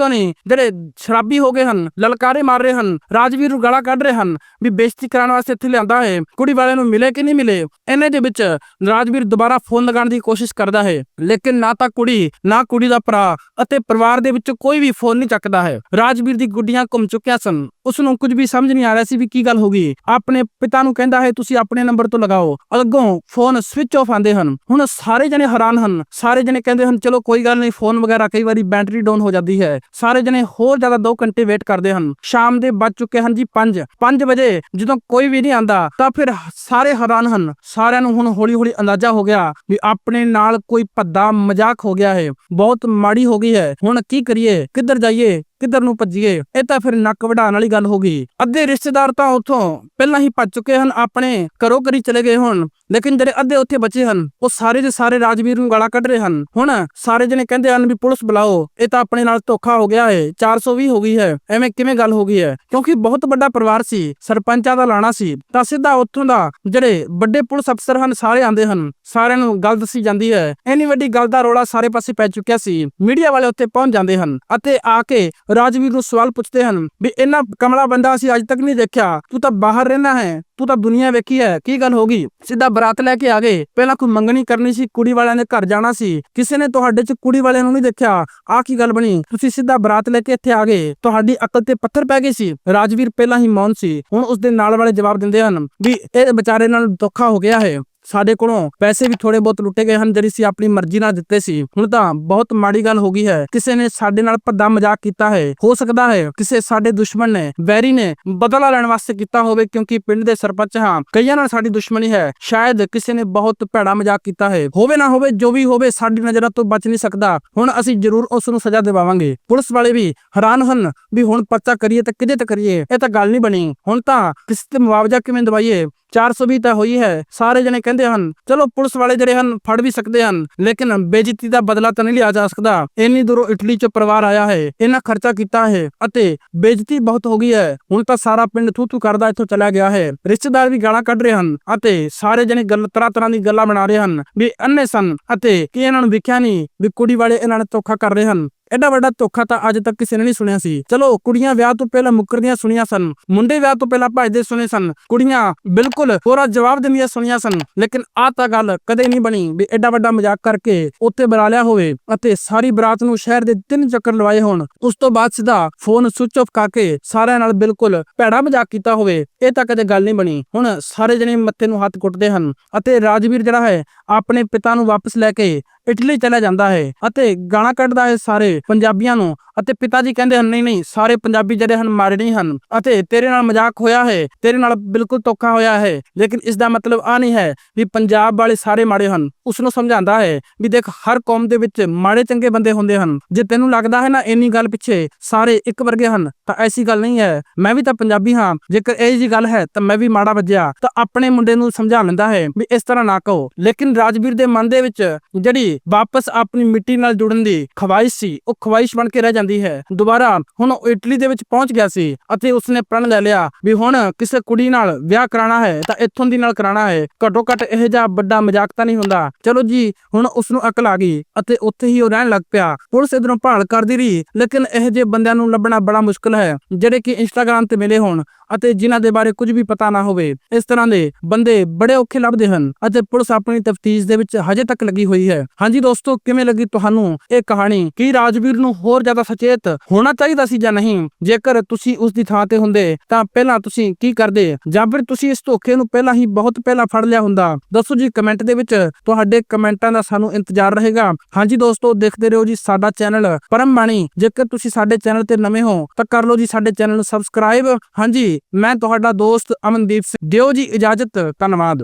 ਜਿਹੜੇ ਸ਼ਰਾਬੀ ਹੋ ਗਏ ਹਨ, ਲਲਕਾਰੇ ਮਾਰ ਰਹੇ ਹਨ, ਰਾਜਵੀਰ ਨੂੰ ਗਾਲਾਂ ਕੱਢ ਰਹੇ ਹਨ ਵੀ ਬੇਇੱਜ਼ਤੀ ਕਰਾਉਣ ਵਾਸਤੇ ਇੱਥੇ ਲਿਆਂਦਾ ਹੈ, ਕੁੜੀ ਵਾਲਿਆਂ ਨੂੰ ਮਿਲੇ ਕਿ ਨਹੀਂ ਮਿਲੇ? ਇਹਨੇ ਦੇ ਵਿੱਚ ਰਾਜਵੀਰ ਦੁਬਾਰਾ ਫੋਨ ਲਗਾਉਣ ਦੀ ਕੋਸ਼ਿਸ਼ ਕਰਦਾ ਹੈ, ਲੇਕਿਨ ਨਾ ਤਾਂ ਕੁੜੀ, ਨਾ ਕੁੜੀ ਦਾ ਭਰਾ ਅਤੇ ਪਰਿਵਾਰ ਦੇ ਵਿੱਚੋਂ ਕੋਈ ਵੀ ਫੋਨ ਨਹੀਂ ਚੱਕਦਾ ਹੈ। ਰਾਜਵੀਰ ਦੀ ਗੁੱਡੀਆਂ ਘੁੰਮ ਚੁੱਕਿਆ ਸਨ। ਉਸ ਨੂੰ ਕੁਝ ਵੀ ਸਮਝ ਨਹੀਂ ਆ ਰਿਹਾ ਸੀ ਵੀ ਕੀ ਗੱਲ ਹੋ ਗਈ। ਆਪਣੇ ਪਿਤਾ ਨੂੰ ਕਹਿੰਦਾ ਹੈ, ਤੁਸੀਂ ਆਪਣੇ ਨੰਬਰ ਤੋਂ ਲਗਾਓ। ਅੱਗੋਂ ਫੋਨ ਸਵਿਚ ਆਫ ਆਉਂਦੇ ਹਨ। ਹੁਣ ਸਾਰੇ ਜਣੇ ਹੈਰਾਨ ਹਨ। ਸਾਰੇ ਜਣੇ ਕਹਿੰਦੇ ਹਨ, ਚਲੋ ਕੋਈ ਗੱਲ ਨਹੀਂ, ਫੋਨ ਵਗੈਰਾ ਕਈ ਵਾਰੀ ਬੈਟਰੀ ਡਾਊਨ ਹੋ ਜਾਂਦੀ ਹੈ। ਸਾਰੇ ਜਣੇ ਹੋਰ ਜ਼ਿਆਦਾ 2 ਘੰਟੇ ਵੇਟ ਕਰਦੇ ਹਨ। ਸ਼ਾਮ ਦੇ ਵੱਜ ਚੁੱਕੇ ਹਨ ਜੀ 5 5 ਵਜੇ ਜਦੋਂ ਕੋਈ ਵੀ ਨਹੀਂ ਆਂਦਾ ਤਾਂ ਫਿਰ ਸਾਰੇ ਹੈਰਾਨ ਹਨ। ਸਾਰਿਆਂ ਨੂੰ ਹੁਣ ਹੌਲੀ ਹੌਲੀ ਅੰਦਾਜ਼ਾ ਹੋ ਗਿਆ ਵੀ ਆਪਣੇ ਨਾਲ ਕੋਈ ਭੱਦਾ ਮਜ਼ਾਕ ਹੋ ਗਿਆ ਹੈ। ਬਹੁਤ ਮਾੜੀ ਹੋ ਗਈ ਹੈ। ਹੁਣ ਕੀ ਕਰੀਏ? ਕਿੱਧਰ ਜਾਈਏ? ਕਿੱਧਰ ਨੂੰ ਭੱਜੀਏ? ਇਹ ਤਾਂ ਫਿਰ ਨੱਕ ਵਢਾਉਣ ਵਾਲੀ ਗੱਲ ਹੋ ਗਈ। ਅੱਧੇ ਰਿਸ਼ਤੇਦਾਰ ਤਾਂ ਉੱਥੋਂ ਪਹਿਲਾਂ ਹੀ ਭੱਜ ਚੁੱਕੇ ਹਨ, ਆਪਣੇ ਘਰੋਂ ਘਰੀ ਚਲੇ ਗਏ ਹੁਣ। ਲੇਕਿਨ ਜਿਹੜੇ ਅੱਧੇ ਉੱਥੇ ਬਚੇ ਹਨ, ਉਹ ਸਾਰੇ ਦੇ ਸਾਰੇ ਰਾਜਵੀਰ ਨੂੰ ਗਾਲਾਂ ਕੱਢ ਰਹੇ ਹਨ। ਹੁਣ ਸਾਰੇ ਜਣੇ ਕਹਿੰਦੇ ਹਨ ਵੀ ਪੁਲਿਸ ਬੁਲਾਓ, ਇਹ ਤਾਂ ਆਪਣੇ ਨਾਲ ਧੋਖਾ ਹੋ ਗਿਆ ਹੈ 420 ਹੋ ਗਈ ਹੈ। ਐਵੇਂ ਕਿਵੇਂ ਗੱਲ ਹੋ ਗਈ ਹੈ? ਕਿਉਂਕਿ ਬਹੁਤ ਵੱਡਾ ਪਰਿਵਾਰ ਸੀ, ਸਰਪੰਚਾਂ ਦਾ ਲਾਣਾ ਸੀ, ਤਾਂ ਸਿੱਧਾ ਉੱਥੋਂ ਦਾ ਜਿਹੜੇ ਵੱਡੇ ਪੁਲਿਸ ਅਫਸਰ ਹਨ, ਸਾਰੇ ਆਂਦੇ ਹਨ। ਸਾਰਿਆਂ ਨੂੰ ਗੱਲ ਦੱਸੀ ਜਾਂਦੀ ਹੈ। ਇੰਨੀ ਵੱਡੀ ਗੱਲ ਦਾ ਰੋਲਾ ਸਾਰੇ ਪਾਸੇ ਪੈ ਚੁੱਕਿਆ ਸੀ। ਮੀਡੀਆ ਵਾਲੇ ਉੱਥੇ ਪਹੁੰਚ ਜਾਂਦੇ ਹਨ ਅਤੇ ਆ ਕੇ ਰਾਜਵੀਰ ਨੂੰ ਸਵਾਲ ਪੁੱਛਦੇ ਹਨ ਵੀ ਇੰਨਾ ਕਮਲਾ ਬੰਦਾ ਅਸੀਂ ਅੱਜ ਤੱਕ ਨਹੀਂ ਦੇਖਿਆ। ਤੂੰ ਤਾਂ ਬਾਹਰ ਰਹਿਣਾ ਹੈ। ਤੂੰ ਤਾਂ ਦੁਨੀਆ ਵੇਖੀ ਹੈ। ਕੀ ਗੱਲ ਹੋ ਗਈ? ਸਿੱਧਾ ਬਰਾਤ ਲੈ ਕੇ ਆ ਗਏ। ਪਹਿਲਾਂ ਕੋਈ ਮੰਗਣੀ ਕਰਨੀ ਸੀ, ਕੁੜੀ ਵਾਲਿਆਂ ਦੇ ਘਰ ਜਾਣਾ ਸੀ। ਕਿਸੇ ਨੇ ਤੁਹਾਡੇ ਚ ਕੁੜੀ ਵਾਲਿਆਂ ਨੂੰ ਨਹੀਂ ਦੇਖਿਆ। ਆਹ ਕੀ ਗੱਲ ਬਣੀ? ਤੁਸੀਂ ਸਿੱਧਾ ਬਰਾਤ ਲੈ ਕੇ ਇੱਥੇ ਆ ਗਏ। ਤੁਹਾਡੀ ਅਕਲ ਤੇ ਪੱਥਰ ਪੈ ਗਏ ਸੀ। ਰਾਜਵੀਰ ਪਹਿਲਾਂ ਹੀ ਮੌਨ ਸੀ। ਹੁਣ ਉਸ ਦੇ ਨਾਲ ਵਾਲੇ ਜਵਾਬ ਦਿੰਦੇ ਹਨ ਵੀ ਇਹ ਵਿਚਾਰੇ ਨਾਲ ਧੋਖਾ ਹੋ ਗਿਆ ਹੈ। ਸਾਡੇ ਕੋਲੋਂ ਪੈਸੇ ਵੀ ਥੋੜੇ ਬਹੁਤ ਲੁੱਟੇ ਗਏ ਹਨ, ਜਿਹੜੀ ਸੀ ਆਪਣੀ ਮਰਜ਼ੀ ਨਾਲ ਦਿੱਤੇ ਸੀ। ਹੁਣ ਤਾਂ ਬਹੁਤ ਮਾੜੀ ਗੱਲ ਹੋ ਗਈ ਹੈ। ਕਿਸੇ ਨੇ ਸਾਡੇ ਨਾਲ ਭੱਦਾ ਮਜ਼ਾਕ ਕੀਤਾ ਹੈ। ਹੋ ਸਕਦਾ ਹੈ ਕਿਸੇ ਸਾਡੇ ਦੁਸ਼ਮਣ ਨੇ, ਵੈਰੀ ਨੇ ਬਦਲਾ ਲੈਣ ਵਾਸਤੇ ਕੀਤਾ ਹੋਵੇ, ਕਿਉਂਕਿ ਪਿੰਡ ਦੇ ਸਰਪੰਚ ਹਾਂ, ਕਈਆਂ ਨਾਲ ਸਾਡੀ ਦੁਸ਼ਮਣੀ ਹੈ। ਸ਼ਾਇਦ ਕਿਸੇ ਨੇ ਬਹੁਤ ਭੈੜਾ ਮਜ਼ਾਕ ਕੀਤਾ ਹੈ। ਹੋਵੇ ਨਾ ਹੋਵੇ, ਜੋ ਵੀ ਹੋਵੇ, ਸਾਡੀ ਨਜ਼ਰਾਂ ਤੋਂ ਬਚ ਨਹੀਂ ਸਕਦਾ। ਹੁਣ ਅਸੀਂ ਜ਼ਰੂਰ ਉਸ ਨੂੰ ਸਜ਼ਾ ਦਿਵਾਵਾਂਗੇ। ਪੁਲਿਸ ਵਾਲੇ ਵੀ ਹੈਰਾਨ ਹਨ ਵੀ ਹੁਣ ਪਰਚਾ ਕਰੀਏ ਤਾਂ ਕਿਹਦੇ ਤੇ ਕਰੀਏ? ਇਹ ਤਾਂ ਗੱਲ ਨਹੀਂ ਬਣੀ। ਹੁਣ ਤਾਂ ਕਿਸੇ ਤੇ ਮੁਆਵਜ਼ਾ ਕਿਵੇਂ ਦਵਾਈਏ? 420 ਤਾਂ ਹੋਈ ਹੈ। ਸਾਰੇ ਜਣੇ ਕਹਿੰਦੇ ਹਨ, ਚਲੋ ਪੁਲਿਸ ਵਾਲੇ ਜਿਹੜੇ ਹਨ, ਫੜ ਵੀ ਸਕਦੇ ਹਨ, ਲੇਕਿਨ ਬੇਇੱਜ਼ਤੀ ਦਾ ਬਦਲਾ ਤਾਂ ਨਹੀਂ ਲਿਆ ਜਾ ਸਕਦਾ। ਇੰਨੀ ਦੂਰੋਂ ਇਟਲੀ ਚ ਪਰਿਵਾਰ ਆਇਆ ਹੈ ਇਹਨਾਂ ਖਰਚਾ ਕੀਤਾ ਹੈ ਅਤੇ ਬੇਇੱਜ਼ਤੀ ਬਹੁਤ ਹੋ ਗਈ ਹੈ। ਹੁਣ ਤਾਂ ਸਾਰਾ ਪਿੰਡ ਥੂ ਥੂ ਕਰਦਾ ਇੱਥੋਂ ਚਲਾ ਗਿਆ ਹੈ। ਰਿਸ਼ਤੇਦਾਰ ਵੀ ਗਾਲਾਂ ਕੱਢ ਰਹੇ ਹਨ ਅਤੇ ਸਾਰੇ ਜਣੇ ਗੱਲ ਤਰ੍ਹਾਂ ਤਰ੍ਹਾਂ ਦੀ ਗੱਲਾਂ ਬਣਾ ਰਹੇ ਹਨ। ਵੀ ਅੰਨੇ ਸਨ ਅਤੇ ਕਿ ਇਹਨਾਂ ਨੂੰ ਵਿਖਿਆ ਨਹੀਂ ਵੀ ਕੁੜੀ ਵਾਲੇ ਇਹਨਾਂ ਨੇ ਧੋਖਾ ਕਰ ਰਹੇ ਹਨ। ਐਡਾ ਵੱਡਾ ਧੋਖਾ ਤਾਂ ਅੱਜ ਤੱਕ ਕਿਸੇ ਨੇ ਨਹੀਂ ਸੁਣਿਆ ਸੀ। ਚਲੋ, ਕੁੜੀਆਂ ਵਿਆਹ ਤੋਂ ਪਹਿਲਾਂ ਮੁੱਕਰਦੀਆਂ ਸੁਣੀਆਂ ਸਨ। ਮੁੰਡੇ ਵਿਆਹ ਤੋਂ ਪਹਿਲਾਂ ਭੱਜਦੇ ਸੁਣੇ ਸਨ। ਕੁੜੀਆਂ ਬਿਲਕੁਲ ਪੂਰਾ ਜਵਾਬ ਦਿੰਦੀਆਂ ਸੁਣੀਆਂ ਸਨ। ਲੇਕਿਨ ਆ ਤਾਂ ਗੱਲ ਕਦੇ ਨਹੀਂ ਬਣੀ ਵੀ ਐਡਾ ਵੱਡਾ ਮਜ਼ਾਕ ਕਰਕੇ ਉੱਥੇ ਬੁਲਾ ਲਿਆ ਹੋਵੇ ਅਤੇ ਸਾਰੀ ਬਰਾਤ ਨੂੰ ਸ਼ਹਿਰ ਦੇ ਤਿੰਨ ਚੱਕਰ ਲਵਾਏ ਹੋਣ। ਉਸ ਤੋਂ ਬਾਅਦ ਸਿੱਧਾ ਫੋਨ ਸੁਚ ਆਫ ਕਰਕੇ ਸਾਰਿਆਂ ਨਾਲ ਬਿਲਕੁਲ ਭੈੜਾ ਮਜ਼ਾਕ ਕੀਤਾ ਹੋਵੇ। ਇਹ ਤਾਂ ਕਦੇ ਗੱਲ ਨਹੀਂ ਬਣੀ। ਹੁਣ ਸਾਰੇ ਜਣੇ ਮੱਥੇ ਨੂੰ ਹੱਥ ਕੁੱਟਦੇ ਹਨ ਅਤੇ ਰਾਜਵੀਰ ਜਿਹੜਾ ਹੈ ਆਪਣੇ ਪਿਤਾ ਨੂੰ ਵਾਪਸ ਲੈ ਕੇ ਇਟਲੀ ਚਲਾ ਜਾਂਦਾ ਹੈ ਅਤੇ ਗਾਣਾ ਕੱਢਦਾ ਹੈ ਸਾਰੇ ਪੰਜਾਬੀਆਂ ਨੂੰ ਅਤੇ ਪਿਤਾ ਜੀ ਕਹਿੰਦੇ ਹਨ, ਨਹੀਂ ਨਹੀਂ, ਸਾਰੇ ਪੰਜਾਬੀ ਜਿਹੜੇ ਹਨ ਮਾਰੇ ਨਹੀਂ ਹਨ ਅਤੇ ਤੇਰੇ ਨਾਲ ਮਜ਼ਾਕ ਹੋਇਆ ਹੈ, ਤੇਰੇ ਨਾਲ ਬਿਲਕੁਲ ਧੋਖਾ ਹੋਇਆ ਹੈ। ਲੇਕਿਨ ਇਸ ਦਾ ਮਤਲਬ ਆ ਨਹੀਂ ਹੈ ਵੀ ਪੰਜਾਬ ਵਾਲੇ ਸਾਰੇ ਮਾੜੇ ਹਨ। ਉਸ ਨੂੰ ਸਮਝਾਉਂਦਾ ਹੈ ਵੀ ਦੇਖ, ਹਰ ਕੌਮ ਦੇ ਵਿੱਚ ਮਾੜੇ ਚੰਗੇ ਬੰਦੇ ਹੁੰਦੇ ਹਨ। ਜੇ ਤੈਨੂੰ ਲੱਗਦਾ ਹੈ ਨਾ ਇੰਨੀ ਗੱਲ ਪਿੱਛੇ ਸਾਰੇ ਇੱਕ ਵਰਗੇ ਹਨ, ਤਾਂ ਐਸੀ ਗੱਲ ਨਹੀਂ ਹੈ। ਮੈਂ ਵੀ ਤਾਂ ਪੰਜਾਬੀ ਹਾਂ। ਜੇਕਰ ਇਹ ਜੀ ਗੱਲ ਹੈ, ਤਾਂ ਮੈਂ ਵੀ ਮਾੜਾ ਵੱਜਿਆ। ਤਾਂ ਆਪਣੇ ਮੁੰਡੇ ਨੂੰ ਸਮਝਾ ਲੈਂਦਾ ਹੈ ਵੀ ਇਸ ਤਰ੍ਹਾਂ ਨਾ ਕਹੋ। ਲੇਕਿਨ ਰਾਜਵੀਰ ਦੇ ਮਨ ਦੇ ਵਿੱਚ ਜਿਹੜੀ ਵਾਪਸ ਆਪਣੀ ਮਿੱਟੀ ਨਾਲ ਜੁੜਨ ਦੀ ਖਵਾਇਸ਼ ਸੀ। ਉਹ ਖਵਾਇਸ਼ ਬਣ ਕੇ ਰਹਿ ਜਾਂਦੀ ਹੈ। ਦੁਬਾਰਾ ਹੁਣ ਉਹ ਇਟਲੀ ਦੇ ਵਿੱਚ ਪਹੁੰਚ ਗਿਆ ਸੀ ਅਤੇ ਉਸਨੇ ਪ੍ਰਣ ਲੈ ਲਿਆ ਵੀ ਹੁਣ ਕਿਸੇ ਕੁੜੀ ਨਾਲ ਵਿਆਹ ਕਰਾਣਾ ਹੈ ਤਾਂ ਇੱਥੋਂ ਦੀ ਨਾਲ ਕਰਾਣਾ ਹੈ। ਘੱਟੋ ਘੱਟ ਇਹ ਜਿਹਾ ਵੱਡਾ ਮਜ਼ਾਕ ਤਾਂ ਨਹੀਂ ਹੁੰਦਾ। ਚਲੋ ਜੀ, ਹੁਣ ਉਸ ਨੂੰ ਅਕਲ ਆ ਗਈ ਅਤੇ ਉੱਥੇ ਹੀ ਉਹ ਰਹਿਣ ਲੱਗ ਪਿਆ। ਪੁਲਿਸ ਇਧਰੋਂ ਭਾਲ ਕਰਦੀ ਰਹੀ, ਲੇਕਿਨ ਇਹ ਜਿਹੇ ਬੰਦਿਆਂ ਨੂੰ ਲੱਭਣਾ ਬੜਾ ਮੁਸ਼ਕਲ ਹੈ, ਜਿਹੜੇ ਕਿ ਇੰਸਟਾਗ੍ਰam ਤੇ ਮਿਲੇ ਹੋਣ। ਅਤੇ ਜਿਨ੍ਹਾਂ ਦੇ ਬਾਰੇ ਕੁਝ ਵੀ ਪਤਾ ਨਾ ਹੋਵੇ, ਇਸ ਤਰ੍ਹਾਂ ਦੇ ਬੰਦੇ ਬੜੇ ਔਖੇ ਲੱਭਦੇ ਹਨ ਅਤੇ ਪੁਲਿਸ ਆਪਣੀ ਤਫਤੀਸ਼ ਦੇ ਵਿੱਚ ਹਜੇ ਤੱਕ ਲੱਗੀ ਹੋਈ ਹੈ। ਹਾਂਜੀ ਦੋਸਤੋ, ਕਿਵੇਂ ਲੱਗੀ ਤੁਹਾਨੂੰ ਇਹ ਕਹਾਣੀ? ਕੀ ਰਾਜਵੀਰ ਨੂੰ ਹੋਰ ਜ਼ਿਆਦਾ ਸੁਚੇਤ ਹੋਣਾ ਚਾਹੀਦਾ ਸੀ ਜਾਂ ਨਹੀਂ? ਜੇਕਰ ਤੁਸੀਂ ਉਸ ਦੀ ਥਾਂ ਤੇ ਹੁੰਦੇ, ਤਾਂ ਪਹਿਲਾਂ ਤੁਸੀਂ ਕੀ ਕਰਦੇ? ਜਾਂ ਫਿਰ ਤੁਸੀਂ ਇਸ ਧੋਖੇ ਨੂੰ ਪਹਿਲਾਂ ਹੀ ਬਹੁਤ ਪਹਿਲਾਂ ਫੜ ਲਿਆ ਹੁੰਦਾ? ਦੱਸੋ ਜੀ ਕਮੈਂਟ ਦੇ ਵਿੱਚ, ਤੁਹਾਡੇ ਕਮੈਂਟਾਂ ਦਾ ਸਾਨੂੰ ਇੰਤਜ਼ਾਰ ਰਹੇਗਾ। ਹਾਂਜੀ ਦੋਸਤੋ, ਦੇਖਦੇ ਰਹੋ ਜੀ ਸਾਡਾ ਚੈਨਲ ਪਰਮ ਬਾਣੀ। ਜੇਕਰ ਤੁਸੀਂ ਸਾਡੇ ਚੈਨਲ ਤੇ ਨਵੇਂ ਹੋ, ਤਾਂ ਕਰ ਲਓ ਜੀ ਸਾਡੇ ਚੈਨਲ ਨੂੰ ਸਬਸਕ੍ਰਾਈਬ। ਹਾਂਜੀ ਮੈਂ ਤੁਹਾਡਾ ਦੋਸਤ ਅਮਨਦੀਪ ਸਿੰਘ। ਦਿਓ ਜੀ ਇਜਾਜ਼ਤ ਧੰਨਵਾਦ।